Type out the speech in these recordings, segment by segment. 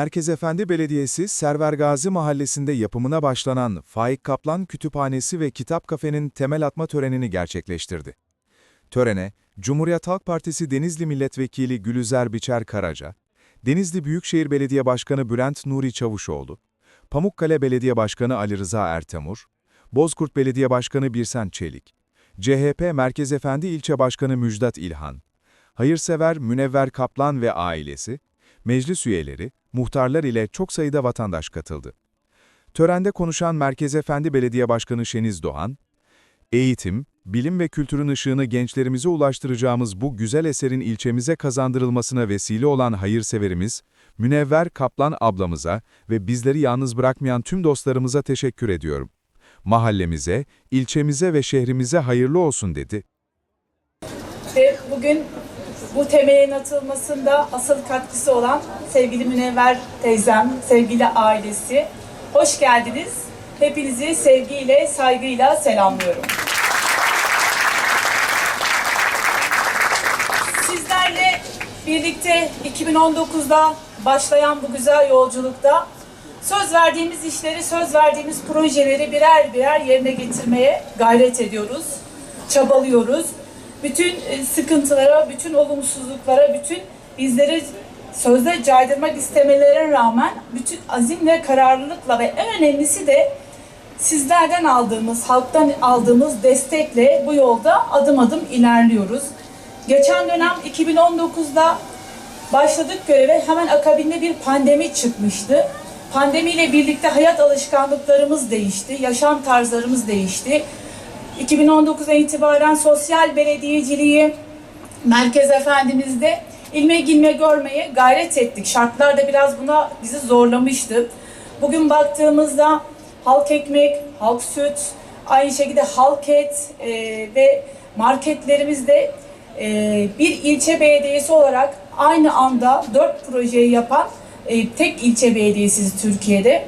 Merkez Efendi Belediyesi, Servergazi Mahallesi'nde yapımına başlanan Faik Kaplan Kütüphanesi ve Kitap Kafe'nin temel atma törenini gerçekleştirdi. Törene, Cumhuriyet Halk Partisi Denizli Milletvekili Gülüzer Biçer Karaca, Denizli Büyükşehir Belediye Başkanı Bülent Nuri Çavuşoğlu, Pamukkale Belediye Başkanı Ali Rıza Ertemur, Bozkurt Belediye Başkanı Birsen Çelik, CHP Merkez Efendi İlçe Başkanı Müjdat İlhan, hayırsever Münevver Kaplan ve ailesi, meclis üyeleri, muhtarlar ile çok sayıda vatandaş katıldı. Törende konuşan Merkez Efendi Belediye Başkanı Şeniz Doğan, eğitim, bilim ve kültürün ışığını gençlerimize ulaştıracağımız bu güzel eserin ilçemize kazandırılmasına vesile olan hayırseverimiz, Münevver Kaplan ablamıza ve bizleri yalnız bırakmayan tüm dostlarımıza teşekkür ediyorum. Mahallemize, ilçemize ve şehrimize hayırlı olsun dedi. Bugün bu temelin atılmasında asıl katkısı olan sevgili Münevver teyzem, sevgili ailesi. Hoş geldiniz. Hepinizi sevgiyle, saygıyla selamlıyorum. Sizlerle birlikte 2019'da başlayan bu güzel yolculukta söz verdiğimiz işleri, söz verdiğimiz projeleri birer birer yerine getirmeye gayret ediyoruz, çabalıyoruz. Bütün e, sıkıntılara, bütün olumsuzluklara, bütün bizleri sözde caydırmak istemelerine rağmen bütün azim ve kararlılıkla ve en önemlisi de sizlerden aldığımız, halktan aldığımız destekle bu yolda adım adım ilerliyoruz. Geçen dönem 2019'da başladık göreve hemen akabinde bir pandemi çıkmıştı. Pandemiyle birlikte hayat alışkanlıklarımız değişti, yaşam tarzlarımız değişti. 2019'a itibaren sosyal belediyeciliği Merkez Efendimiz'de ilme gilme görmeye gayret ettik. Şartlar da biraz buna bizi zorlamıştı. Bugün baktığımızda halk ekmek, halk süt, aynı şekilde halk et e, ve marketlerimizde e, bir ilçe belediyesi olarak aynı anda dört projeyi yapan e, tek ilçe belediyesiyiz Türkiye'de.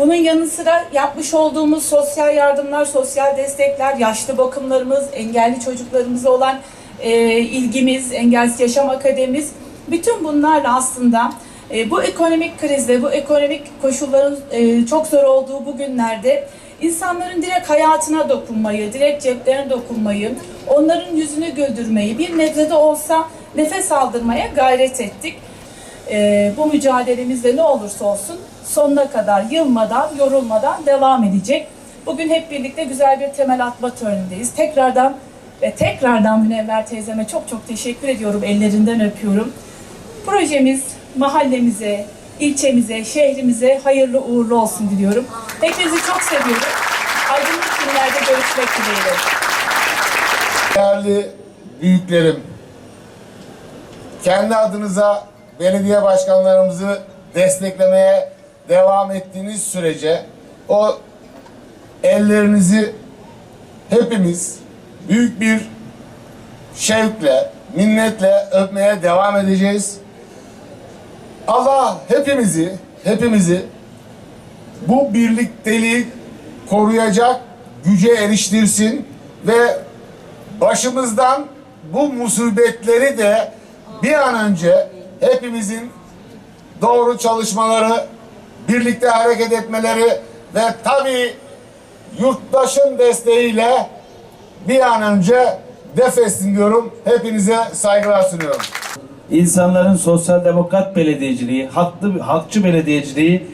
Bunun yanı sıra yapmış olduğumuz sosyal yardımlar, sosyal destekler, yaşlı bakımlarımız, engelli çocuklarımıza olan e, ilgimiz, Engelsiz Yaşam Akademimiz, bütün bunlarla aslında e, bu ekonomik krizde, bu ekonomik koşulların e, çok zor olduğu bu günlerde insanların direkt hayatına dokunmayı, direkt ceplerine dokunmayı, onların yüzünü güldürmeyi, bir nebze de olsa nefes aldırmaya gayret ettik. Ee, bu mücadelemizde ne olursa olsun sonuna kadar yılmadan, yorulmadan devam edecek. Bugün hep birlikte güzel bir temel atma törenindeyiz. Tekrardan ve tekrardan Münevver teyzeme çok çok teşekkür ediyorum. Ellerinden öpüyorum. Projemiz mahallemize, ilçemize, şehrimize hayırlı uğurlu olsun diliyorum. Hepinizi çok seviyorum. Aydınlık günlerde görüşmek dileğiyle. Değerli büyüklerim, kendi adınıza belediye başkanlarımızı desteklemeye devam ettiğiniz sürece o ellerinizi hepimiz büyük bir şevkle, minnetle öpmeye devam edeceğiz. Allah hepimizi, hepimizi bu birlikteliği koruyacak güce eriştirsin ve başımızdan bu musibetleri de bir an önce hepimizin doğru çalışmaları, birlikte hareket etmeleri ve tabii yurttaşın desteğiyle bir an önce defetsin diyorum. Hepinize saygılar sunuyorum. insanların sosyal demokrat belediyeciliği, haklı, halkçı belediyeciliği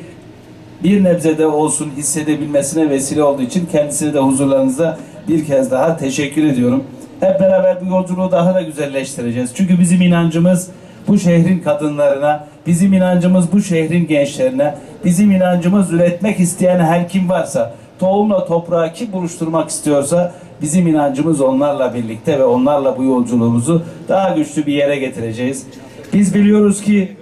bir nebzede olsun hissedebilmesine vesile olduğu için kendisine de huzurlarınızda bir kez daha teşekkür ediyorum. Hep beraber bu yolculuğu daha da güzelleştireceğiz. Çünkü bizim inancımız bu şehrin kadınlarına, bizim inancımız bu şehrin gençlerine, bizim inancımız üretmek isteyen her kim varsa, tohumla toprağı kim buluşturmak istiyorsa bizim inancımız onlarla birlikte ve onlarla bu yolculuğumuzu daha güçlü bir yere getireceğiz. Biz biliyoruz ki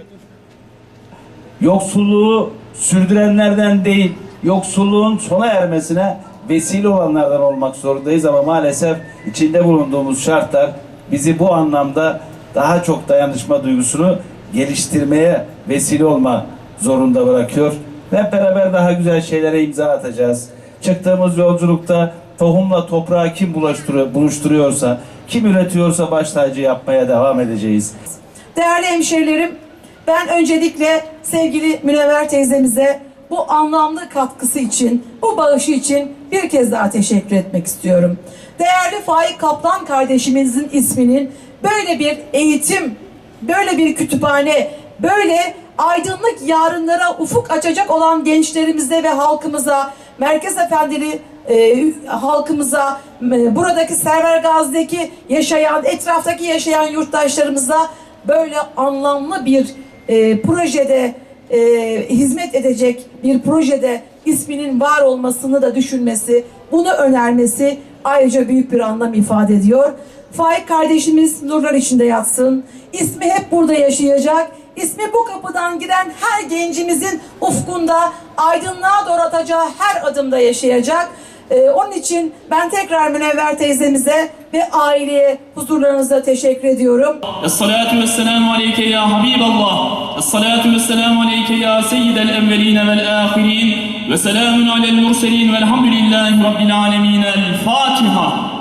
yoksulluğu sürdürenlerden değil, yoksulluğun sona ermesine vesile olanlardan olmak zorundayız ama maalesef içinde bulunduğumuz şartlar bizi bu anlamda daha çok dayanışma duygusunu geliştirmeye vesile olma zorunda bırakıyor. Hep beraber daha güzel şeylere imza atacağız. Çıktığımız yolculukta tohumla toprağı kim buluşturuyorsa, kim üretiyorsa baş tacı yapmaya devam edeceğiz. Değerli hemşehrilerim, Ben öncelikle sevgili Münevver teyzemize bu anlamlı katkısı için, bu bağışı için bir kez daha teşekkür etmek istiyorum. Değerli Faik Kaplan kardeşimizin isminin böyle bir eğitim, böyle bir kütüphane, böyle aydınlık yarınlara ufuk açacak olan gençlerimize ve halkımıza, Merkez Efendili e, halkımıza, e, buradaki Server Gazi'deki yaşayan, etraftaki yaşayan yurttaşlarımıza böyle anlamlı bir e, projede e, hizmet edecek bir projede isminin var olmasını da düşünmesi, bunu önermesi ayrıca büyük bir anlam ifade ediyor. Faik kardeşimiz nurlar içinde yatsın. İsmi hep burada yaşayacak ismi bu kapıdan giren her gencimizin ufkunda aydınlığa doğru atacağı her adımda yaşayacak. Ee, onun için ben tekrar Münevver teyzemize ve aileye huzurlarınızda teşekkür ediyorum. Es-salatu vesselamu aleyke ya Habiballah. Es-salatu vesselamu aleyke ya seyyidel evveline vel ahirin. Ve selamun alel murselin velhamdülillahi rabbil alemin. El-Fatiha.